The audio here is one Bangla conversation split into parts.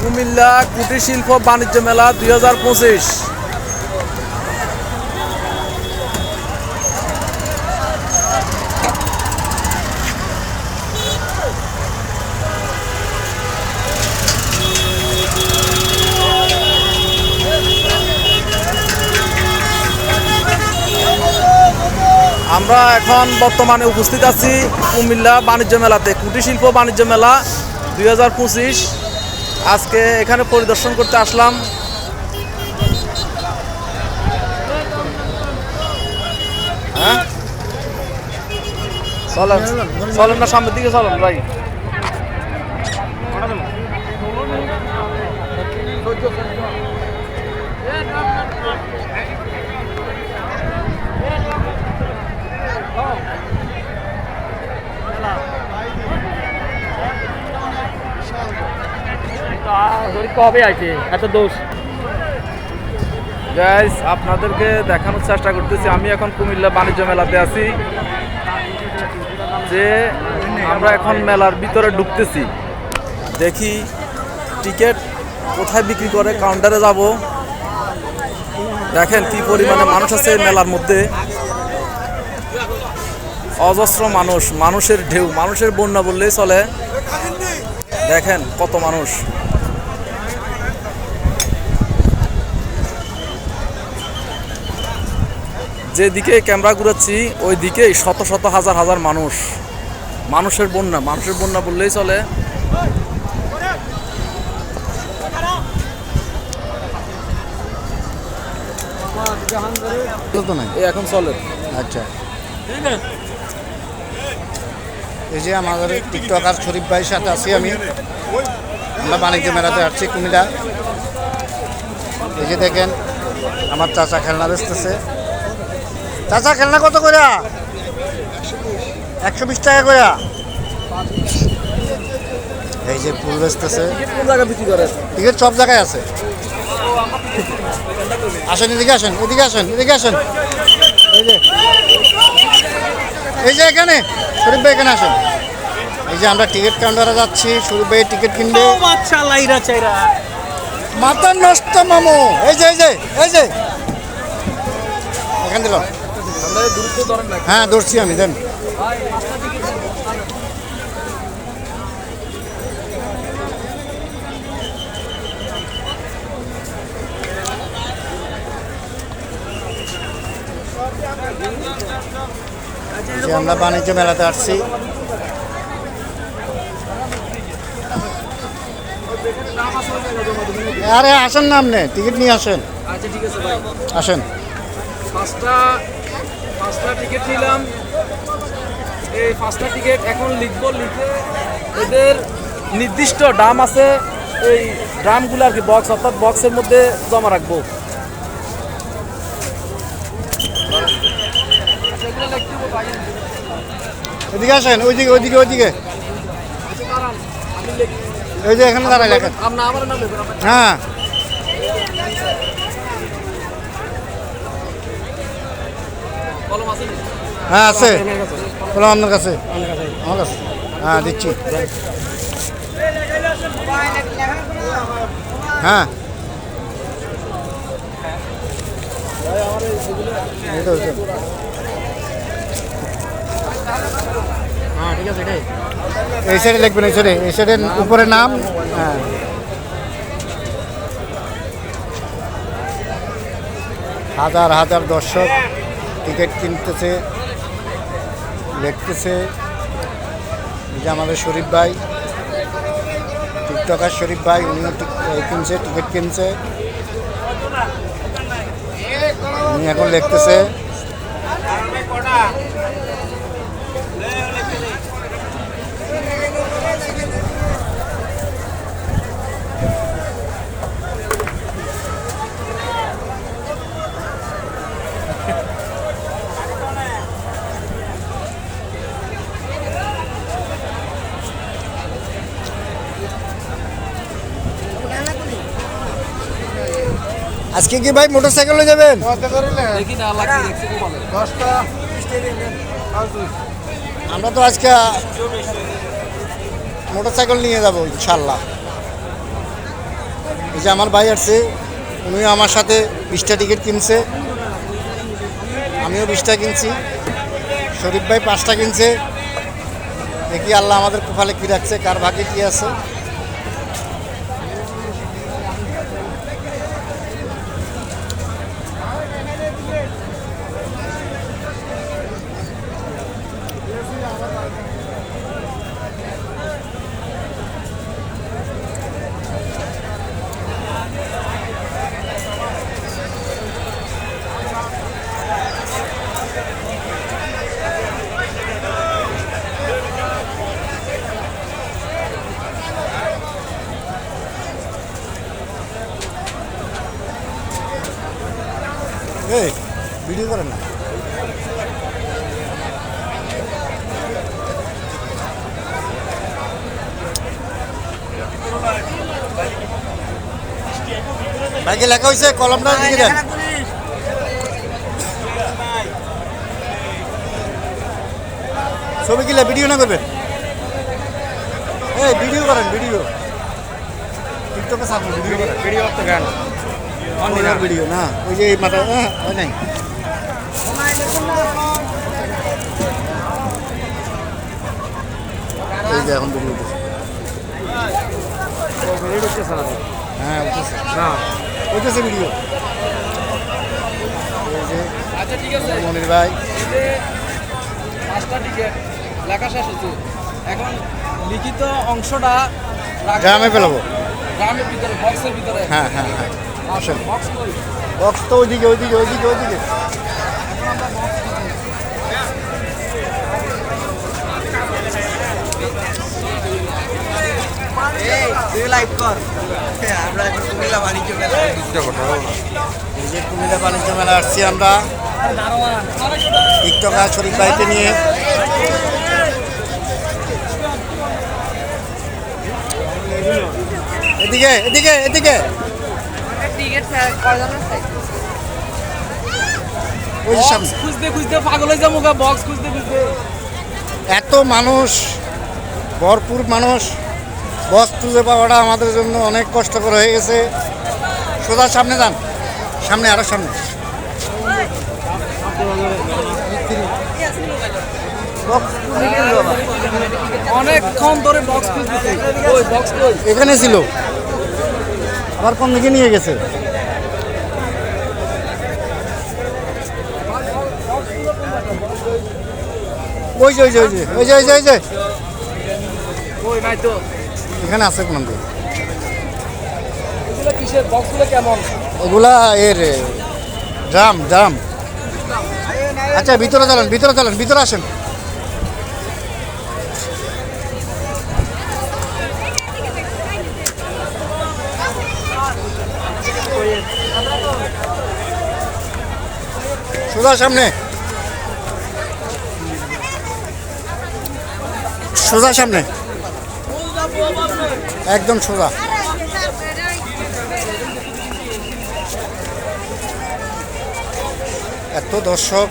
কুমিল্লা কুটির শিল্প বাণিজ্য মেলা দুই হাজার পঁচিশ। আমরা এখন বর্তমানে উপস্থিত আছি কুমিল্লা বাণিজ্য মেলাতে, কুটির শিল্প বাণিজ্য মেলা দুই হাজার পঁচিশ। আজকে এখানে পরিদর্শন করতে আসলাম। হ্যাঁ? চলেন। চলেন না, সামনের দিকে চলেন ভাই। কবে আছে এত দোষ। গাইস আপনাদেরকে দেখানোর চেষ্টা করতেছি। আমি এখন কুমিল্লা বাণিজ্য মেলাতে আছি। যে আমরা এখন মেলার ভিতরে ঢুকতেছি। দেখি টিকিট কোথায় বিক্রি করে কাউন্টারে যাব। দেখেন কি পরিমাণে মানুষ আছে মেলার মধ্যে। অজস্র মানুষ, মানুষের ঢেউ, মানুষের বন্যা বললেই চলে। দেখেন কত মানুষ। যেদিকে ক্যামেরা ঘুরাচ্ছি ওই দিকেই শত শত হাজার হাজার মানুষ। মানুষের বন্যা মানুষের বন্যা বললেই চলে। তো নাই এই এখন চলে। আচ্ছা। এই যে আমাদের টিকটকার শরীফ ভাইয়ের সাথে আছি আমি। আমরা বাণিজ্য মেলাতে আসছি কুমিল্লা। এই যে দেখেন, আমার চাচা খেলনা বেচতেছে। চাচা খেলনা কত করে? একশো বিশ টাকা করে। এই যে ফুল বেচতেছে। টিকিট সব জায়গায় আছে। আসেন এদিকে আসেন এদিকে আসেন এদিকে আসেন। এই যে। এই যে এখানে শরীফ ভাই এখানে আসেন। এই যে আমরা টিকিট কাউন্টারে যাচ্ছি শরীফ ভাই টিকিট কিনবে। মাথা নষ্ট মামু। এই যে এই যে এই যে। এখান দিলাম আমরা দ্রুত ধরেন না হ্যাঁ ধরছি আমি দেন। যে আমরা বাণিজ্য মেলাতে আসছি। আরে আসেন না আপনি টিকিট নিয়ে আসেন। আচ্ছা ঠিক আছে ভাই। আসেন। পাঁচটা পাঁচটা টিকিট নিলাম। এই পাঁচটা টিকিট এখন লিখব লিখে এদের নির্দিষ্ট ড্রাম আছে। এই ড্রামগুলো আর কি বক্স অর্থাৎ বক্সের মধ্যে জমা রাখব। এদিকে আসেন ওইদিকে ওইদিকে ওইদিকে। ওই যে এখানে দাঁড়ায় লেখেন হ্যাঁ কলম আছে নি? হ্যাঁ আছে। বললাম আপনার কাছে? আমার কাছে। হ্যাঁ দিচ্ছি। হ্যাঁ। এই। হ্যাঁ ঠিক আছে এই সাইডে লিখবেন এই সাইডে এই সাইডের উপরে নাম হ্যাঁ। হাজার হাজার দর্শক টিকিট কিনতেছে। দেখতেছে। যে আমাদের শরীফ ভাই, টিকটকার শরীফ ভাই, উনিও কিনছে, টিকিট কিনছে। উনি এখন লিখতেছে আজকে কি ভাই মোটর সাইকেলে যাবেন আমরা তো আজকে মোটর সাইকেল নিয়ে যাব ইনশাল্লাহ এই যে আমার ভাই আসছে উনিও আমার সাথে বিশটা টিকিট কিনছে। আমিও বিশটা কিনছি। শরীফ ভাই পাঁচটা কিনছে। দেখি আল্লাহ আমাদের কপালে কী রাখছে কার ভাগে কী আছে এই ভিডিও করেন না ভাইকে লেখা হয়েছে কলমটা লিখে দেন ছবি কিলে ভিডিও না করবেন? এই ভিডিও করেন ভিডিও। টিকটকে ছাড়বো ভিডিও করেন। ভিডিও তো গান অনলাইন ভিডিও না। ওই যে মাথা হ্যাঁ ওই নাই। এই যে এখন ভিডিও হ্যাঁ উঠেছে। না। উঠেছে ভিডিও আচ্ছা ঠিক আছে। মনির ভাই। এই যে পাঁচটা টিকিট লেখা শেষ হচ্ছে। এখন লিখিত অংশটা গ্রামে ফেলাবো। গ্রামের ভিতরে বক্সের ভিতরে। হ্যাঁ হ্যাঁ হ্যাঁ। বক্স তো ওইদিকে ওইদিকে ওইদিকে ওইদিকে তুই লাইভ কর আমরা এখন কুমিল্লা বাণিজ্য মেলা এই যে কুমিল্লা বাণিজ্য মেলা আসছি আমরা। টিকটকা শরীফ ভাইকে নিয়ে। এদিকে এদিকে এদিকে। খুঁজতে খুঁজতে পাগল হয়ে যাব বক্স খুঁজতে খুঁজতে। এত মানুষ ভরপুর মানুষ। বস খুঁজে পাওয়াটা আমাদের জন্য অনেক কষ্টকর হয়ে গেছে। সোজা সামনে যান। সামনে আরও সামনে। অনেকক্ষণ ধরে বক্স এখানে ছিল। আবার কোন দিকে নিয়ে গেছে? ওই যে ওই যে ওই যে ওই যে ওই যে ওই যে। ওই নাই তো। এখানে আছে কোন এগুলা এর ড্রাম ড্রাম। আচ্ছা ভিতরে চলেন ভিতরে চলেন ভিতরে আসেন। সোজা সামনে। সোজা সামনে। একদম সোজা। এত দর্শক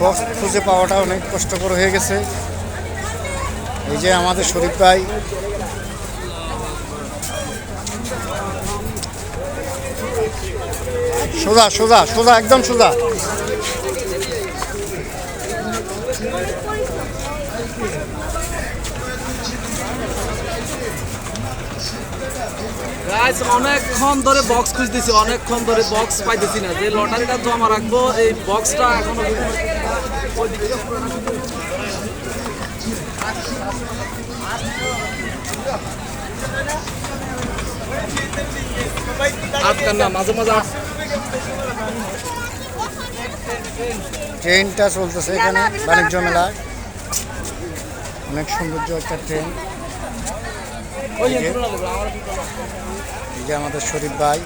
বক্স খুঁজে পাওয়াটা অনেক কষ্টকর হয়ে গেছে। এই যে আমাদের শরীফ ভাই। সোজা সোজা সোজা, একদম সোজা। গাইস অনেকক্ষণ ধরে বক্স খুঁজতেছি অনেকক্ষণ ধরে বক্স পাইতেছি না। যে লটারিটা জমা রাখব এই বক্সটা এখনও আটকান না মাঝে মাঝে ট্রেনটা চলতেছে এখানে বাণিজ্য মেলায়। অনেক সৌন্দর্য একটা ট্রেন ওই যে তুলনা করব, আমার এই যে। আমাদের শরীফ ভাই।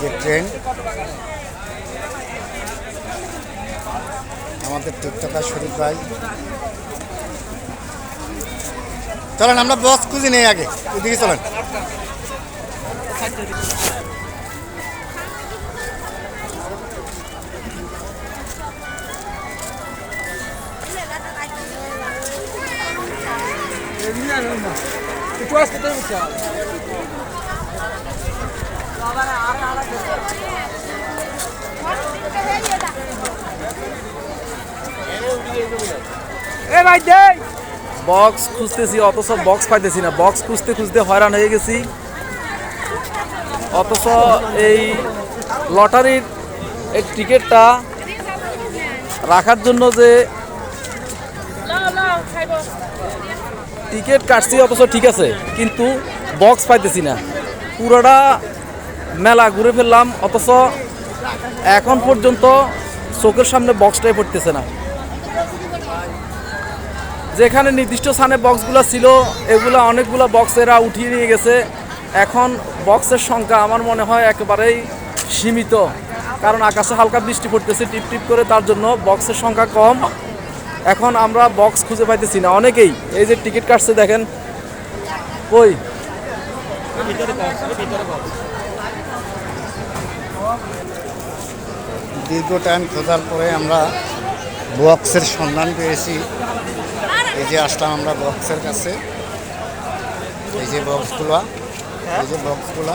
যে ট্রেন। আমাদের টিকটকার শরীফ ভাই। চলেন আমরা বস খুঁজি নেই আগে। ওইদিকে চলেন। বক্স খুঁজতেছি অথচ বক্স পাইতেছি না। বক্স খুঁজতে খুঁজতে হয়রান হয়ে গেছি। অথচ এই লটারির এই টিকিটটা রাখার জন্য যে টিকিট কাটছি অথচ ঠিক আছে, কিন্তু বক্স পাইতেছি না। পুরোটা মেলা ঘুরে ফেললাম, অথচ এখন পর্যন্ত চোখের সামনে বক্সটাই পড়তেছে না। যেখানে নির্দিষ্ট স্থানে বক্সগুলো ছিল, এগুলো অনেকগুলো বক্স এরা উঠিয়ে নিয়ে গেছে। এখন বক্সের সংখ্যা আমার মনে হয় একেবারেই সীমিত, কারণ আকাশে হালকা বৃষ্টি পড়তেছে টিপ টিপ করে তার জন্য বক্সের সংখ্যা কম। এখন আমরা বক্স খুঁজে পাইতেছি না। অনেকেই এই যে টিকিট কাটছে দেখেন। কই দীর্ঘ টাইম খোঁজার পরে আমরা বক্সের সন্ধান পেয়েছি। এই যে আসলাম আমরা বক্সের কাছে। এই যে বক্সগুলো এই যে বক্সগুলো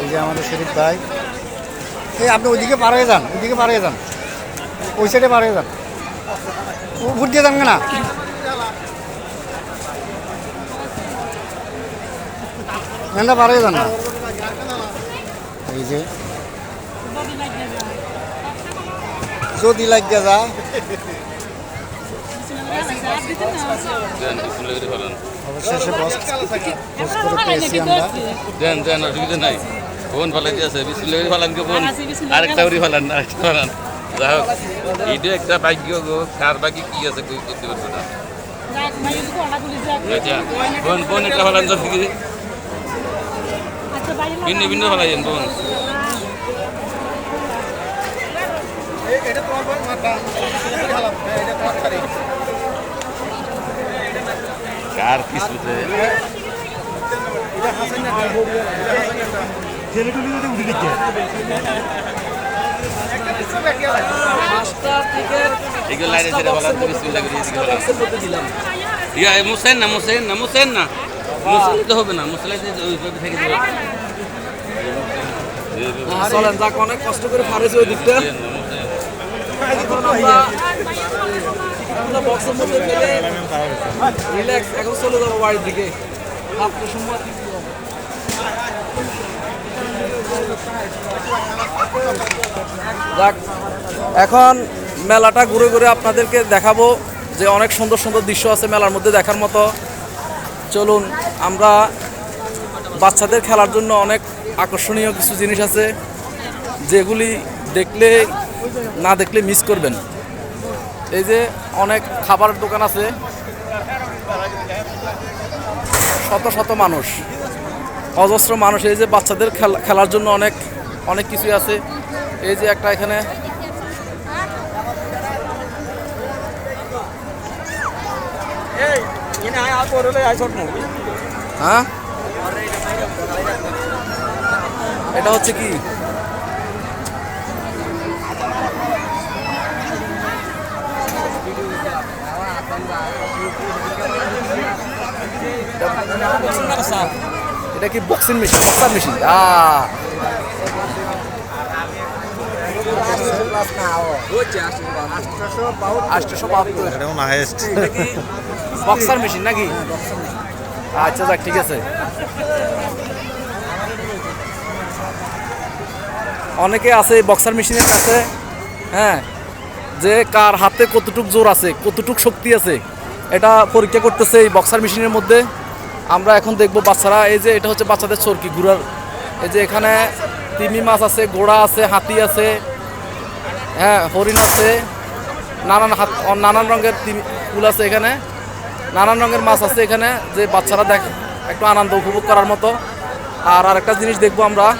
এই যে আমাদের শরীফ ভাই। এই আপনি ওইদিকে পার হয়ে যান, ওইদিকে পার যান। ওই সাইডে পার হয়ে যান ভোট দিয়ে যান না? না পার হয়ে যান না। এই যে। যদি পেয়েছি আমরা। দেন দেন নাই। আছে। আরেকটা উড়ি ফালান, আরেকটা ফালান। যাই হোক এটা একটা ভাগ্য গো কার ভাগ্য কি আছে কই করতে পারব না আচ্ছা বোন বোন একটা ফালান জলদি করে ভিন্ন ভিন্ন ফালাইন বোন। কার কিছুতে পাঁচটা টিকিট এগুলো লাইনে ছেড়ে ফালান তো বিসমিল্লাহ করে এদিকে করতে ইয়া মুসেন না মুসেন না মুসেন না। মুসলে তো হবে না মুসলে ওইভাবে থেকে দিবে। চলেন যাক অনেক কষ্ট করে ফারেছি ওই দিকটা। এখন বক্সের মধ্যে ফেলে রিল্যাক্স এখন চলে যাব বাড়ির দিকে। আপনার সময় যাক, এখন মেলাটা ঘুরে ঘুরে আপনাদেরকে দেখাবো যে অনেক সুন্দর সুন্দর দৃশ্য আছে মেলার মধ্যে দেখার মতো। চলুন, আমরা বাচ্চাদের খেলার জন্য অনেক আকর্ষণীয় কিছু জিনিস আছে, যেগুলি দেখলে, না দেখলে মিস করবেন। এই যে অনেক খাবারের দোকান আছে। শত শত মানুষ। অজস্র মানুষ এই যে বাচ্চাদের খেলা খেলার জন্য অনেক অনেক কিছুই আছে এই যে একটা এখানে হ্যাঁ এটা হচ্ছে কি এটা কি বক্সিং মেশিন বক্সার মেশিন আটশোশো বাহাত্তর। বক্সার মেশিন নাকি? আচ্ছা যাক ঠিক আছে। অনেকে আছে বক্সার মেশিনের কাছে হ্যাঁ যে কার হাতে কতটুক জোর আছে কতটুক শক্তি আছে এটা পরীক্ষা করতেছে এই বক্সার মেশিনের মধ্যে। আমরা এখন দেখব বাচ্চারা, এই যে এটা হচ্ছে বাচ্চাদের চরকি ঘুরার এই যে এখানে তিমি মাছ আছে, ঘোড়া আছে, হাতি আছে হ্যাঁ হরিণ আছে, নানান হাত নানান রঙের তিমি- ফুল আছে এখানে, নানান রঙের মাছ আছে এখানে, যে বাচ্চারা দেখ, একটু আনন্দ উপভোগ করার মতো। আর আরেকটা জিনিস দেখব আমরা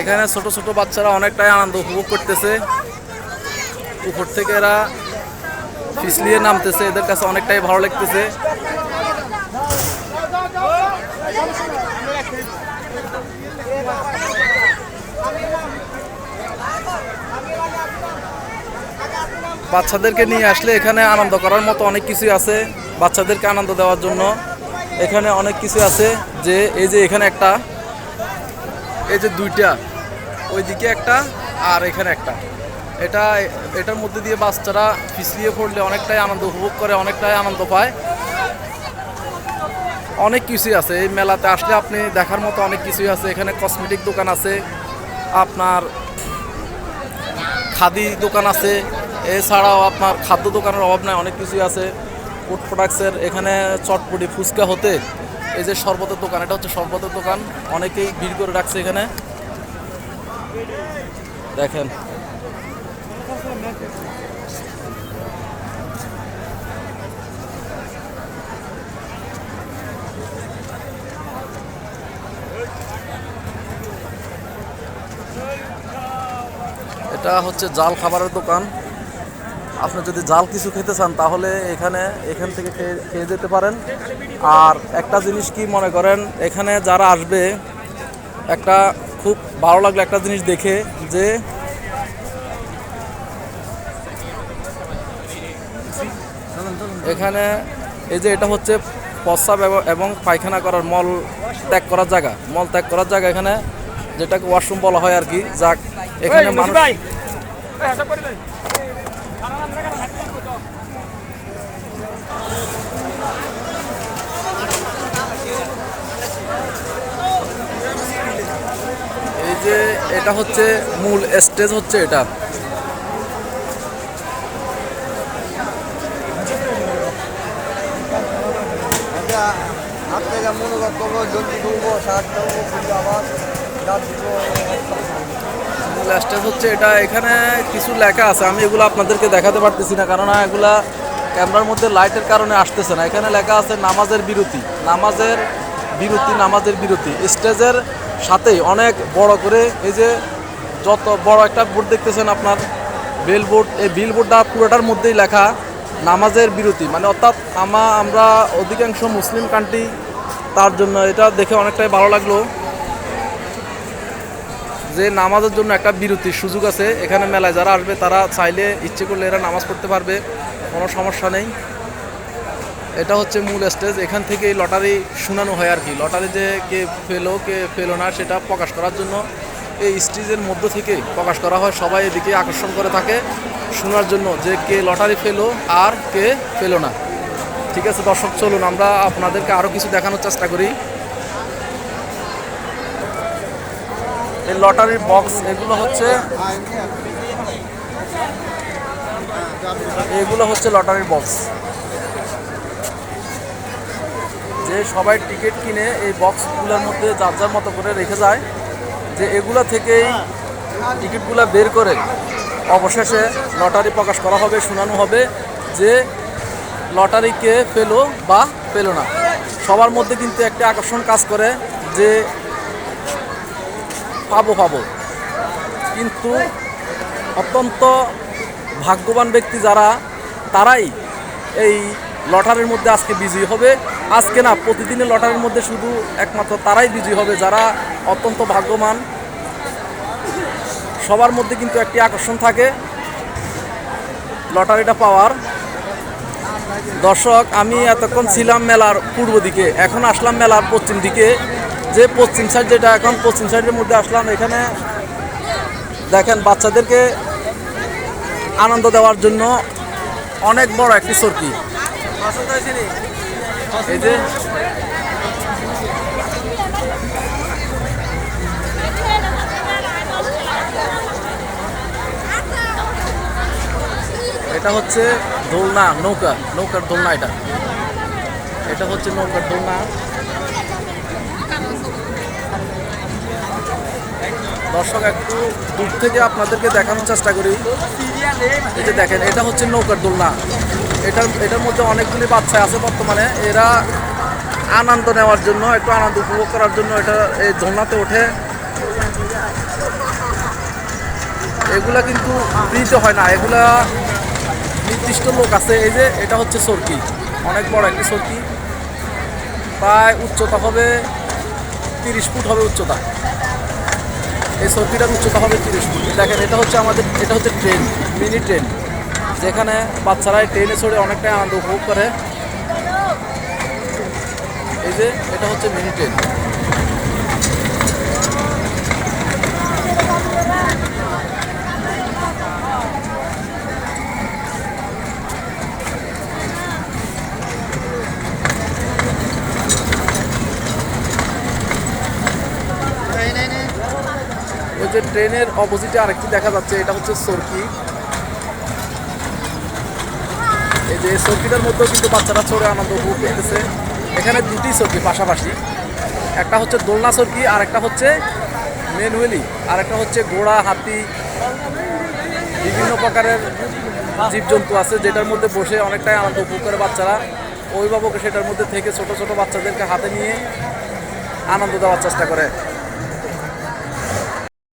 এখানে ছোট ছোট বাচ্চারা অনেকটাই আনন্দ উপভোগ করতেছে। উপর থেকে এরা ফিসলিয়ে নামতেছে, এদের কাছে অনেকটাই ভালো লাগতেছে। বাচ্চাদেরকে নিয়ে আসলে এখানে আনন্দ করার মতো অনেক কিছুই আছে, বাচ্চাদেরকে আনন্দ দেওয়ার জন্য। এখানে অনেক কিছু আছে যে, এই যে এখানে একটা, এই যে দুইটা, ওইদিকে একটা আর এখানে একটা। এটা, এটার মধ্যে দিয়ে বাচ্চারা পিছলিয়ে পড়লে অনেকটাই আনন্দ উপভোগ করে, অনেকটাই আনন্দ পায়। অনেক কিছুই আছে। এই মেলাতে আসলে আপনি দেখার মতো অনেক কিছুই আছে। এখানে কসমেটিক দোকান আছে, আপনার খাদি দোকান আছে, এছাড়াও আপনার খাদ্য দোকানের অভাব নাই, অনেক কিছুই আছে। ফুড প্রোডাক্টসের এখানে চটপটি ফুচকা হতে, এই যে শরবতের দোকান, এটা হচ্ছে শরবতের দোকান। অনেকেই ভিড় করে রাখছে এখানে। দেখেন এটা হচ্ছে জাল খাবারের দোকান। আপনি যদি জাল কিছু খেতে চান, তাহলে এখানে, এখান থেকে খেয়ে যেতে পারেন। আর একটা জিনিস কি মনে করেন, এখানে যারা আসবে, একটা খুব ভালো লাগল একটা জিনিস দেখে, যে এখানে এই যে এটা হচ্ছে প্রস্রাব এবং- এবং পায়খানা করার মল ত্যাগ করার জায়গা। মল ত্যাগ করার জায়গা এখানে যেটাকে ওয়াশরুম বলা হয় আর কি। যাক এখানে মানুষ এই যে এটা হচ্ছে মূল স্টেজ হচ্ছে এটা। মনোভাব করব জলদি সার আবার স্টেজ হচ্ছে এটা, এখানে কিছু লেখা আছে, আমি এগুলো আপনাদেরকে দেখাতে পারতেছি না কারণ এগুলা ক্যামেরার মধ্যে লাইটের কারণে আসতেছে না। এখানে লেখা আছে নামাজের বিরতি নামাজের বিরতি নামাজের বিরতি। স্টেজের সাথেই অনেক বড় করে এই যে যত বড় একটা বোর্ড দেখতেছেন আপনার বেল বোর্ড এই বিল বোর্ডটা পুরোটার মধ্যেই লেখা, নামাজের বিরতি। মানে অর্থাৎ আমা, আমরা অধিকাংশ মুসলিম কান্ট্রি তার জন্য এটা দেখে অনেকটাই ভালো লাগল। যে নামাজের জন্য একটা বিরতির সুযোগ আছে, এখানে মেলায় যারা আসবে তারা চাইলে ইচ্ছে করলে এরা নামাজ পড়তে পারবে, কোনো সমস্যা নেই। এটা হচ্ছে মূল স্টেজ, এখান থেকে লটারি শোনানো হয় আর কি। লটারি যে কে ফেলো কে ফেলো না, সেটা প্রকাশ করার জন্য এই স্টেজের মধ্য থেকে প্রকাশ করা হয়, সবাই এদিকে আকর্ষণ করে থাকে, শোনার জন্য যে কে লটারি ফেলো আর কে ফেলো না। ঠিক আছে, দর্শক, চলুন, আমরা আপনাদেরকে আরও কিছু দেখানোর চেষ্টা করি। এই লটারির বক্স এগুলো হচ্ছে এগুলো হচ্ছে লটারির বক্স যে সবাই টিকিট কিনে এই বক্সগুলোর মধ্যে যার যার মতো করে রেখে যায়, যে এগুলো থেকেই টিকিটগুলো বের করে অবশেষে লটারি প্রকাশ করা হবে, শোনানো হবে যে লটারি কে পেল বা পেল না। সবার মধ্যে কিন্তু একটা আকর্ষণ কাজ করে যে পাবো পাবো। কিন্তু অত্যন্ত ভাগ্যবান ব্যক্তি যারা, তারাই এই লটারির মধ্যে আজকে বিজয়ী হবে। আজকে না, প্রতিদিনের লটারির মধ্যে শুধু একমাত্র তারাই বিজয়ী হবে যারা অত্যন্ত ভাগ্যবান। সবার মধ্যে কিন্তু একটি আকর্ষণ থাকে লটারিটা পাওয়ার। দর্শক, আমি এতক্ষণ ছিলাম মেলার পূর্ব দিকে, এখন আসলাম মেলার পশ্চিম দিকে। যে পশ্চিম সাইড যেটা, এখন পশ্চিম সাইডের মধ্যে আসলাম, এখানে দেখেন বাচ্চাদেরকে আনন্দ দেওয়ার জন্য অনেক বড় একটি সর্কি এই যে এটা হচ্ছে দোলনা, নৌকা, নৌকার দোলনা এটা। এটা হচ্ছে নৌকার দোলনা। দর্শক, একটু দূর থেকে আপনাদেরকে দেখানোর চেষ্টা করি। এই যে দেখেন, এটা হচ্ছে নৌকার দোলনা। এটার এটার মধ্যে অনেকগুলি বাচ্চা আছে বর্তমানে। এরা আনন্দ নেওয়ার জন্য, একটু আনন্দ উপভোগ করার জন্য এটা এই দোলনাতে ওঠে। এগুলা কিন্তু ফ্রিতে হয় না। এগুলা নির্দিষ্ট লোক আছে, এই যে এটা হচ্ছে সরকি অনেক বড় একটি সরকি প্রায় উচ্চতা হবে তিরিশ ফুট হবে উচ্চতা। এই সরকিটার উচ্চতা হবে তিরিশ ফুট। দেখেন, এটা হচ্ছে আমাদের, এটা হচ্ছে ট্রেন, মিনি ট্রেন, যেখানে বাচ্চারা ট্রেনে চড়ে অনেকটাই আনন্দ উপভোগ করে। এই যে, এটা হচ্ছে মিনি ট্রেন। যে ট্রেনের অপোজিটে আরেকটি দেখা যাচ্ছে, এটা হচ্ছে সরকি। এই যে সরকিটার মধ্যেও কিন্তু বাচ্চারা চড়ে আনন্দ উপভোগ করতেছে। এখানে দুটি সরকি পাশাপাশি। একটা হচ্ছে দোলনা সরকি আর একটা হচ্ছে মেনুয়েলি আর একটা হচ্ছে ঘোড়া, হাতি, বিভিন্ন প্রকারের জীবজন্তু আছে যেটার মধ্যে বসে অনেকটাই আনন্দ উপভোগ করে বাচ্চারা। অভিভাবক সেটার মধ্যে থেকে ছোট ছোট বাচ্চাদেরকে হাতে নিয়ে আনন্দ দেওয়ার চেষ্টা করে।